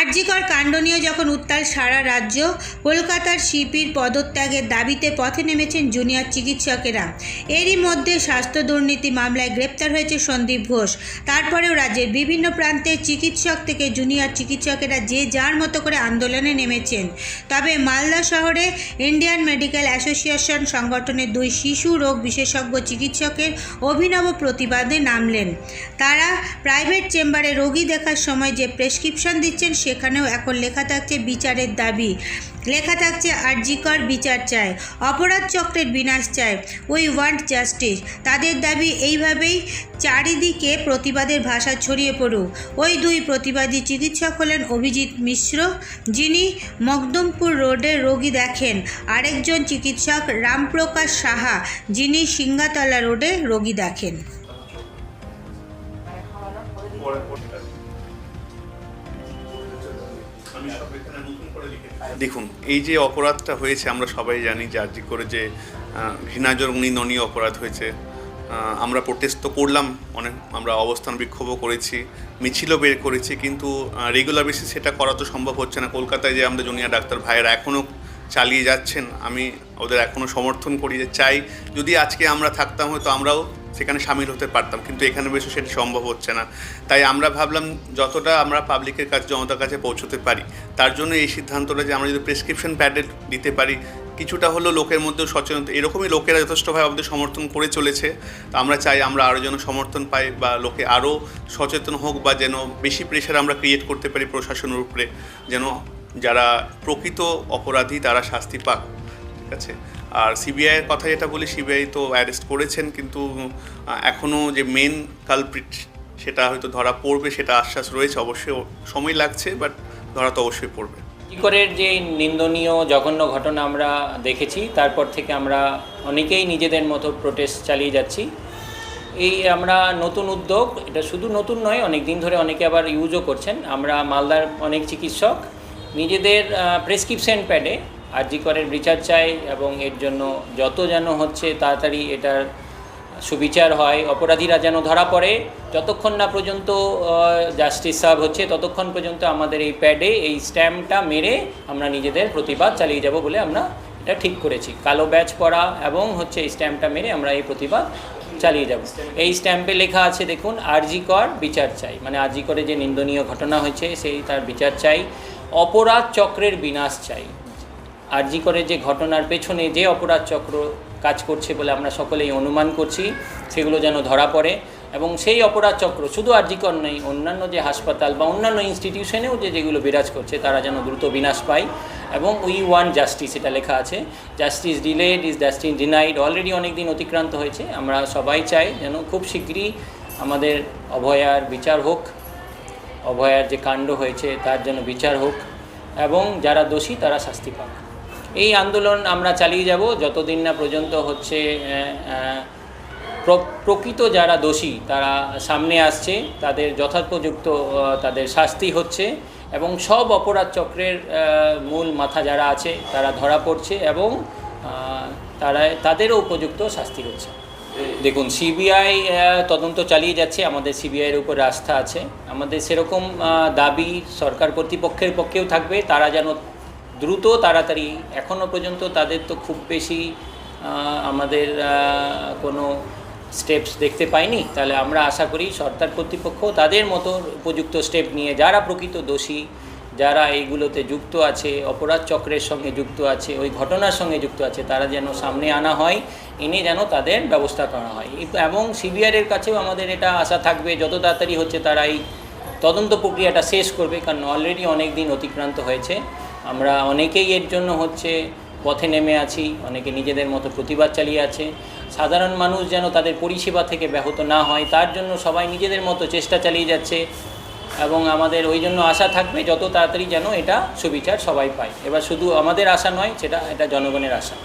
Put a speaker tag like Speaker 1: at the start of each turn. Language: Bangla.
Speaker 1: আরজিকর কাণ্ড নিয়ে যখন উত্তাল সারা রাজ্য, কলকাতার শিপির পদত্যাগের দাবিতে পথে নেমেছেন জুনিয়র চিকিৎসকেরা। এরই মধ্যে স্বাস্থ্য দুর্নীতি মামলায় গ্রেপ্তার হয়েছে সন্দীপ ঘোষ। তারপরেও রাজ্যের বিভিন্ন প্রান্তে চিকিৎসক থেকে জুনিয়র চিকিৎসকেরা যে যার মতো করে আন্দোলনে নেমেছেন। তবে মালদা শহরে ইন্ডিয়ান মেডিকেল অ্যাসোসিয়েশন সংগঠনের দুই শিশু রোগ বিশেষজ্ঞ চিকিৎসকের অভিনব প্রতিবাদে নামলেন। তারা প্রাইভেট চেম্বারে রোগী দেখার সময় যে প্রেসক্রিপশন দিচ্ছেন সেখানেও এখন লেখা থাকছে বিচারের দাবি। লেখা থাকছে আরজিকর বিচার চায়, অপরাধ চক্রের বিনাশ চায়, উই ওয়ান্ট জাস্টিস। তাদের দাবি এইভাবেই চারিদিকে প্রতিবাদের ভাষা ছড়িয়ে পড়ুক। ওই দুই প্রতিবাদী চিকিৎসক হলেন অভিজিৎ মিশ্র, যিনি মকদমপুর রোডে রোগী দেখেন। আরেকজন চিকিৎসক রামপ্রকাশ সাহা, যিনি সিঙ্গাতলা রোডে রোগী দেখেন।
Speaker 2: দেখুন, এই যে অপরাধটা হয়েছে, আমরা সবাই জানি যে আর্জি করে যে নিন্দনীয় অপরাধ হয়েছে। আমরা প্রোটেস্ট তো করলাম, অনেক, আমরা অবস্থান বিক্ষোভও করেছি, মিছিলও বের করেছি, কিন্তু রেগুলার বেসিস সেটা করা তো সম্ভব হচ্ছে না। কলকাতায় যে আমাদের জুনিয়র ডাক্তার ভাইয়েরা এখনও চালিয়ে যাচ্ছেন, আমি ওদের এখনও সমর্থন করি যে, চাই, যদি আজকে আমরা থাকতাম, হয়তো আমরাও সেখানে সামিল হতে পারতাম, কিন্তু এখানে বেশি সেটা সম্ভব হচ্ছে না। তাই আমরা ভাবলাম যতটা আমরা পাবলিকের কাছে, জনতার কাছে পৌঁছতে পারি, তার জন্য এই সিদ্ধান্তটা যে আমরা যদি প্রেসক্রিপশন প্যাডেড দিতে পারি, কিছুটা হলো লোকের মধ্যে সচেতনতা এরকমই লোকেরা যথেষ্টভাবে আমাদের সমর্থন করে চলেছে। তো আমরা চাই আমরা আরও যেন সমর্থন পাই বা লোকে আরও সচেতন হোক বা যেন বেশি প্রেশার আমরা ক্রিয়েট করতে পারি প্রশাসনের উপরে, যেন যারা প্রকৃত অপরাধী তারা শাস্তি পাক। ঠিক আছে? আর সিবিআইয়ের কথা যেটা বলি সিবিআই তো অ্যারেস্ট করেছেন, কিন্তু এখনও যে মেন কালপ্রিট সেটা হয়তো ধরা পড়বে, সেটা আশ্বাস রয়েছে, অবশ্যই সময় লাগছে বাট ধরা তো অবশ্যই পড়বে।
Speaker 3: করের যে নিন্দনীয় জঘন্য ঘটনা আমরা দেখেছি, তারপর থেকে আমরা অনেকেই নিজেদের মতো প্রোটেস্ট চালিয়ে যাচ্ছি। এই আমরা নতুন উদ্যোগ, এটা শুধু নতুন নয় অনেক দিন ধরে অনেকে আবার ইউজও করছেন। আমরা মালদার অনেক চিকিৎসক, নিজেদের প্রেসক্রিপশন প্যাডে আরজি করের বিচার চাই এবং এর জন্য যত যেন হচ্ছে তাড়াতাড়ি এটার সুবিচার হয়, অপরাধীরা যেন ধরা পড়ে, যতক্ষণ না পর্যন্ত জাস্টিস সার্ভ হচ্ছে, ততক্ষণ পর্যন্ত আমাদের এই প্যাডে এই স্ট্যাম্পটা মেরে আমরা নিজেদের প্রতিবাদ চালিয়ে যাব বলে আমরা এটা ঠিক করেছি। কালো ব্যাচ পরা এবং হচ্ছে এই স্ট্যাম্পটা মেরে আমরা এই প্রতিবাদ চালিয়ে যাব। এই স্ট্যাম্পে লেখা আছে দেখুন, আরজি কর, বিচার চাই। মানে আরজি করে যে নিন্দনীয় ঘটনা হয়েছে, সেই তার বিচার চাই। অপরাধ চক্রের বিনাশ চাই। আরজি করে যে ঘটনার পেছনে যে অপরাধ চক্র কাজ করছে বলে আমরা সকলেই অনুমান করছি, সেগুলো যেন ধরা পড়ে এবং সেই অপরাধ চক্র শুধু আরজিকর নেই, অন্যান্য যে হাসপাতাল বা অন্যান্য ইনস্টিটিউশনেও যে যেগুলো বিরাজ করছে, তারা যেন দ্রুত বিনাশ পায় এবং উই ওয়ান জাস্টিস এটা লেখা আছে। Justice delayed is justice denied, already অনেক দিন অতিক্রান্ত হয়েছে। আমরা সবাই চাই যেন খুব শীঘ্রই আমাদের অভয়ার বিচার হোক, অভয়ার যে কাণ্ড হয়েছে তার যেন বিচার হোক এবং যারা দোষী তারা শাস্তি পাক। এই আন্দোলন আমরা চালিয়ে যাব। যতদিন না পর্যন্ত হচ্ছে প্রকৃত যারা দোষী, তারা সামনে আসছে, তাদের যথাপযুক্ত তাদের শাস্তি হচ্ছে এবং সব অপরাধ চক্রের মূল মাথা যারা আছে, তারা ধরা পড়ছে এবং তারা, তাদেরও উপযুক্ত শাস্তি হচ্ছে। দেখুন, সিবিআই তদন্ত চালিয়ে যাচ্ছে, আমাদের সিবিআইয়ের উপর আস্থা আছে। আমাদের সেরকম দাবি সরকার কর্তৃপক্ষের পক্ষেও থাকবে, তারা যেন দ্রুত, তাড়াতাড়ি এখনও পর্যন্ত তাদের তো খুব বেশি আমাদের কোনো স্টেপস দেখতে পাইনি। তাহলে আমরা আশা করি সরকার কর্তৃপক্ষ তাদের মতো উপযুক্ত স্টেপ নিয়ে যারা প্রকৃত দোষী, যারা এইগুলোতে যুক্ত আছে, অপরাধ চক্রের সঙ্গে যুক্ত আছে, ওই ঘটনার সঙ্গে যুক্ত আছে, তারা যেন সামনে আনা হয়, এনে যেন তাদের ব্যবস্থা করা হয়। এবং সিবিআইয়ের কাছেও আমাদের এটা আশা থাকবে, যত তাড়াতাড়ি হচ্ছে তারা এই তদন্ত প্রক্রিয়াটা শেষ করবে, কারণ অলরেডি অনেক দিন অতিক্রান্ত হয়েছে। আমরা অনেকেই এর জন্য হচ্ছে পথে নেমে আছি, অনেকে নিজেদের মতো প্রতিবাদ চালিয়ে আছে। সাধারণ মানুষ যেন তাদের পরিষেবা থেকে ব্যাহত না হয়, তার জন্য সবাই নিজেদের মতো চেষ্টা চালিয়ে যাচ্ছে এবং আমাদের ওই জন্য আশা থাকবে যত তাড়াতাড়ি যেন এটা সুবিচার সবাই পায়। এবার শুধু আমাদের আশা নয়, সেটা, এটা জনগণের আশা।